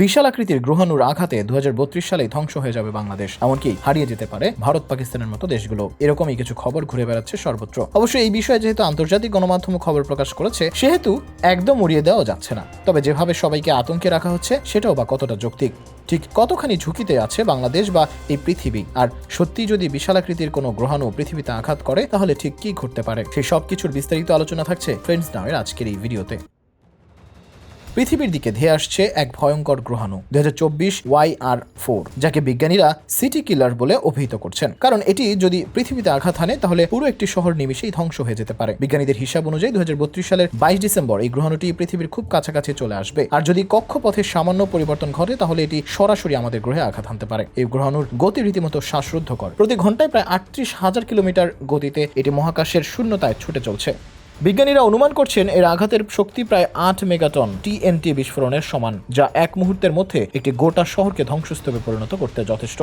বিশাল আকৃতির গ্রহাণুর আঘাতে দু সালেই ধ্বংস হয়ে যাবে বাংলাদেশ। এমনকি হারিয়ে যেতে পারে ভারত, পাকিস্তানের মতো দেশগুলো। এরকমই কিছু খবর ঘুরে বেড়াচ্ছে সর্বত্র। অবশ্য এই বিষয়ে যেহেতু আন্তর্জাতিক গণমাধ্যম খবর প্রকাশ করেছে, সেহেতু একদম উড়িয়ে দেওয়া যাচ্ছে না। তবে যেভাবে সবাইকে আতঙ্কে রাখা হচ্ছে, সেটাও বা কতটা যৌক্তিক? ঠিক কতখানি ঝুঁকিতে আছে বাংলাদেশ বা এই পৃথিবী? আর সত্যি যদি বিশালাকৃতির কোনো গ্রহাণু পৃথিবীতে আঘাত করে, তাহলে ঠিক কি ঘটতে পারে? সেই সব কিছুর বিস্তারিত আলোচনা থাকছে ফ্রেন্ডস নামের আজকের এই ভিডিওতে। পৃথিবীর দিকে ধেয়ে আসছে এক ভয়ঙ্কর গ্রহাণু দু হাজার চব্বিশ ওয়াই আর ফোর, যাকে বিজ্ঞানীরা সিটি কিলার বলে অভিহিত করছেন। কারণ এটি যদি পৃথিবীতে আঘাত হানে, তাহলে পুরো একটি শহর নিমিশেই ধ্বংস হয়ে যেতে পারে। বিজ্ঞানীদের হিসাব অনুযায়ী দু হাজার বত্রিশ সালের বাইশ ডিসেম্বর এই গ্রহাণুটি পৃথিবীর খুব কাছাকাছি চলে আসবে। আর যদি কক্ষপথে সামান্য পরিবর্তন ঘটে, তাহলে এটি সরাসরি আমাদের গ্রহে আঘাত হানতে পারে। এই গ্রহাণুর গতি রীতিমতো শ্বাসরুদ্ধকর। প্রতি ঘন্টায় প্রায় আটত্রিশ হাজার কিলোমিটার গতিতে এটি মহাকাশের শূন্যতায় ছুটে চলছে। বিজ্ঞানীরা অনুমান করছেন এর আঘাতের শক্তি প্রায় আট মেগাটন টিএনটি বিস্ফোরণের সমান, যা এক মুহূর্তের মধ্যে একটি গোটা শহরকে ধ্বংসস্তূপে পরিণত করতে যথেষ্ট।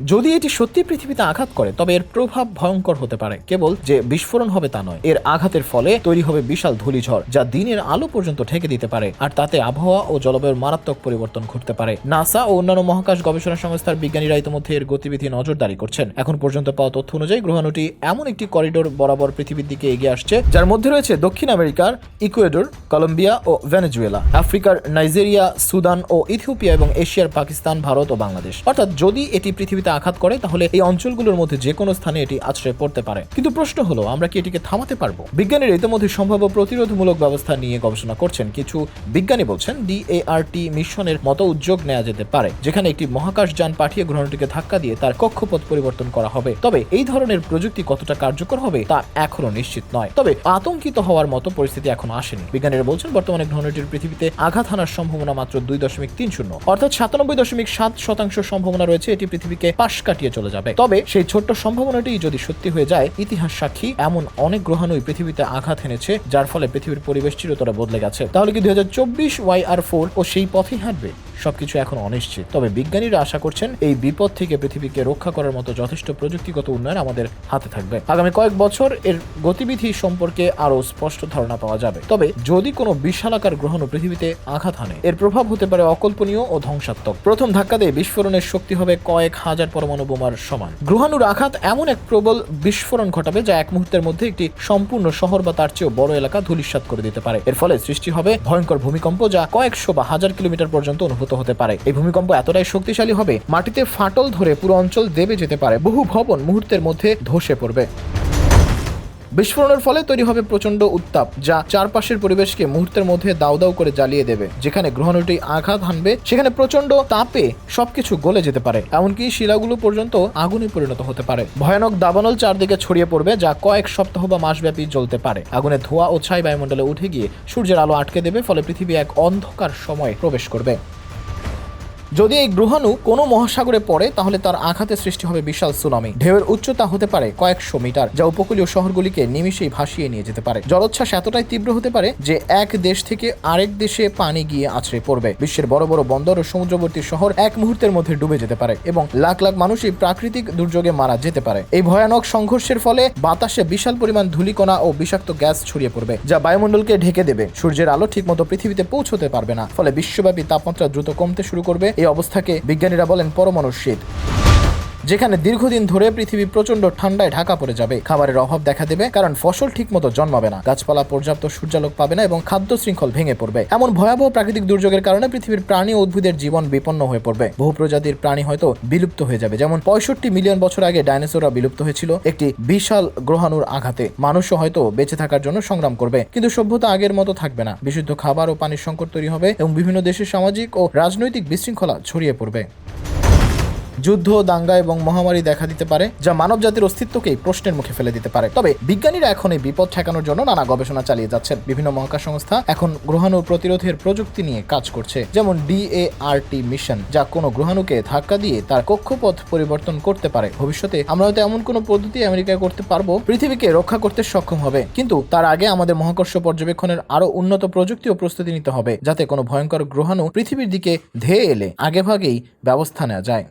যদি এটি সত্যি পৃথিবীতে আঘাত করে, তবে এর প্রভাব ভয়ঙ্কর হতে পারে। কেবল যে বিস্ফোরণ হবে তা নয়। এর আঘাতের ফলে তৈরি হবে বিশাল ধূলিঝড়, যা দিনের আলো পর্যন্ত ঢেকে দিতে পারে, আর তাতে আবহাওয়া ও জলবায়ুর মারাত্মক পরিবর্তন ঘটতে পারে। নাসা ও অন্যান্য মহাকাশ গবেষণা সংস্থার বিজ্ঞানীরা ইতিমধ্যে এর গতিবিধি নজরদারি করছেন। এখন পর্যন্ত পাওয়া তথ্য অনুযায়ী, গ্রহাণুটি এমন একটি করিডোর বরাবর পৃথিবীর দিকে এগিয়ে আসছে, যার মধ্যে রয়েছে দক্ষিণ আমেরিকার ইকুয়েডর, কলম্বিয়া ও ভেনেজুয়েলা, আফ্রিকার নাইজেরিয়া, সুদান ও ইথিওপিয়া এবং এশিয়ার পাকিস্তান, ভারত ও বাংলাদেশ। অর্থাৎ যদি এটি পৃথিবীতে আঘাত করে, তাহলে এই অঞ্চলগুলোর মধ্যে যে কোনো স্থানে এটি আশ্রয় পড়তে পারে। কিন্তু প্রশ্ন হলো, আমরা কি এটিকে থামাতে পারব? বিজ্ঞানীরা ইতিমধ্যে সম্ভাব্য প্রতিরোধমূলক ব্যবস্থা নিয়ে গবেষণা করছেন। কিছু বিজ্ঞানী বলছেন ডিএআরটি মিশনের মতো উদ্যোগ নেওয়া যেতে পারে, যেখানে একটি মহাকাশ যান পাঠিয়ে গ্রহণটিকে ধাক্কা দিয়ে তার কক্ষপথ পরিবর্তন করা হবে। তবে এই ধরনের প্রযুক্তি কতটা কার্যকর হবে, তা এখনও নিশ্চিত নয়। তবে আতঙ্কিত হওয়ার মতো পরিস্থিতি এখন আসেনি। বিজ্ঞানীরা বলছেন, বর্তমানে গ্রহণটির পৃথিবীতে আঘাত হানার সম্ভাবনা মাত্র দুই দশমিক তিন শূন্য। অর্থাৎ সাতানব্বই দশমিক সাত শতাংশ সম্ভাবনা রয়েছে, এটি পৃথিবীকে পাশ কাটিয়ে চলে যাবে। তবে সেই ছোট্ট সম্ভাবনাটি যদি সত্যি হয়ে যায়, ইতিহাস সাক্ষী এমন অনেক গ্রহাণুই পৃথিবীতে আঘাত এনেছে, যার ফলে পৃথিবীর পরিবেশ চিরতরে বদলে গেছে। তাহলে কি দুই হাজার চব্বিশ ওয়াই আর ফোর ও সেই পথেই হাঁটবে? সবকিছু এখন অনিশ্চিত। তবে বিজ্ঞানীরা আশা করছেন এই বিপদ থেকে পৃথিবীকে রক্ষা করার মতো যথেষ্ট প্রযুক্তিগত উন্নয়ন আমাদের হাতে থাকবে। আগামী কয়েক বছর এর গতিবিধি সম্পর্কে আরও স্পষ্ট ধারণা পাওয়া যাবে। তবে যদি কোনো বিশালাকার গ্রহণ পৃথিবীতে আঘাত হানে, এর প্রভাব হতে পারে অকল্পনীয় ও ধ্বংসাত্মক। প্রথম ধাক্কা দিয়ে বিস্ফোরণের শক্তি হবে কয়েক হাজার পরমাণু বোমার সমান। গ্রহাণুর আঘাত এমন এক প্রবল বিস্ফোরণ ঘটাবে যা এক মুহূর্তের মধ্যে একটি সম্পূর্ণ শহর বা তার চেয়েও বড় এলাকা ধূলিসাৎ করে দিতে পারে। এর ফলে সৃষ্টি হবে ভয়ঙ্কর ভূমিকম্প যা কয়েকশো বা হাজার কিলোমিটার পর্যন্ত অনুভূত হতে পারে। এই ভূমিকম্প এতটাই শক্তিশালী হবে, মাটিতে ফাটল ধরে পুরো অঞ্চল দেবে যেতে পারে। বহু ভবন মুহূর্তের মধ্যে ধসে পড়বে। বিস্ফোরণের ফলে তৈরি হবে প্রচণ্ড উত্তাপ, যা চারপাশের পরিবেশকে মুহূর্তের মধ্যে দাউ দাউ করে জ্বালিয়ে দেবে। যেখানে গ্রহণটি আঘাত হানবে, সেখানে প্রচণ্ড তাপে সবকিছু গলে যেতে পারে। এমনকি শিলাগুলো পর্যন্ত আগুনে পরিণত হতে পারে। ভয়ানক দাবানল চারদিকে ছড়িয়ে পড়বে, যা কয়েক সপ্তাহ বা মাসব্যাপী জ্বলতে পারে। আগুনের ধোঁয়া ও ছাই বায়ুমণ্ডলে উঠে গিয়ে সূর্যের আলো আটকে দেবে, ফলে পৃথিবী এক অন্ধকার সময় প্রবেশ করবে। যদি এই গ্রহাণু কোনো মহাসাগরে পড়ে, তাহলে তার আঘাতে সৃষ্টি হবে বিশাল সুনামি। ঢেউয়ের উচ্চতা হতে পারে কয়েকশো মিটার, যা উপকূলীয় শহরগুলিকে নিমিশেই ভাসিয়ে নিয়ে যেতে পারে। জলোচ্ছ্বাস এতটাই তীব্র হতে পারে যে এক দেশ থেকে আরেক দেশে পানি গিয়ে আছড়ে পড়বে। বিশ্বের বড় বড় বন্দর ও সমুদ্রবর্তী শহর এক মুহূর্তের মধ্যে ডুবে যেতে পারে এবং লাখ লাখ মানুষই প্রাকৃতিক দুর্যোগে মারা যেতে পারে। এই ভয়ানক সংঘর্ষের ফলে বাতাসে বিশাল পরিমাণ ধূলিকণা ও বিষাক্ত গ্যাস ছড়িয়ে পড়বে, যা বায়ুমণ্ডলকে ঢেকে দেবে। সূর্যের আলো ঠিকমতো পৃথিবীতে পৌঁছতে পারবে না, ফলে বিশ্বব্যাপী তাপমাত্রা দ্রুত কমতে শুরু করবে এই অবস্থাকে বিজ্ঞানীরা বলেন পরমাণু শীত। যেখানে দীর্ঘদিন ধরে পৃথিবী প্রচণ্ড ঠান্ডায় ঢাকা পড়ে যাবে। খাবারের অভাব দেখা দেবে, কারণ ফসল ঠিকমতো জন্মাবে না। গাছপালা পর্যাপ্ত সূর্যালোক পাবে না এবং খাদ্য শৃঙ্খল ভেঙে পড়বে। এমন ভয়াবহ প্রাকৃতিক দুর্যোগের কারণে পৃথিবীর প্রাণী ও উদ্ভিদের জীবন বিপন্ন হয়ে পড়বে। বহু প্রজাতির প্রাণী হয়তো বিলুপ্ত হয়ে যাবে, যেমন পঁয়ষট্টি মিলিয়ন বছর আগে ডাইনোসররা বিলুপ্ত হয়েছিল একটি বিশাল গ্রহাণুর আঘাতে। মানুষও হয়তো বেঁচে থাকার জন্য সংগ্রাম করবে, কিন্তু সভ্যতা আগের মতো থাকবে না। বিশুদ্ধ খাবার ও পানির সংকট তৈরি হবে এবং বিভিন্ন দেশের সামাজিক ও রাজনৈতিক বিশৃঙ্খলা ছড়িয়ে পড়বে। যুদ্ধ, দাঙ্গা এবং মহামারী দেখা দিতে পারে, যা মানব জাতির অস্তিত্বকেই প্রশ্নের মুখে ফেলে দিতে পারে। তবে বিজ্ঞানীরা এখন এই বিপদ ঠেকানোর জন্য নানা গবেষণা চালিয়ে যাচ্ছেন। বিভিন্ন মহাকাশ সংস্থা এখন গ্রহাণু প্রতিরোধের প্রযুক্তি নিয়ে কাজ করছে, যেমন ডিএআরটি মিশন যা কোনো গ্রহাণুকে ধাক্কা দিয়ে তার কক্ষপথ পরিবর্তন করতে পারে। ভবিষ্যতে আমরা হয়তো এমন কোনো পদ্ধতি আমেরিকায় করতে পারব, পৃথিবীকে রক্ষা করতে সক্ষম হবে। কিন্তু তার আগে আমাদের মহাকর্ষ পর্যবেক্ষণের আরও উন্নত প্রযুক্তি ও প্রস্তুতি নিতে হবে, যাতে কোনো ভয়ঙ্কর গ্রহাণু পৃথিবীর দিকে ধেয়ে এলে আগেভাগেই ব্যবস্থা নেওয়া যায়।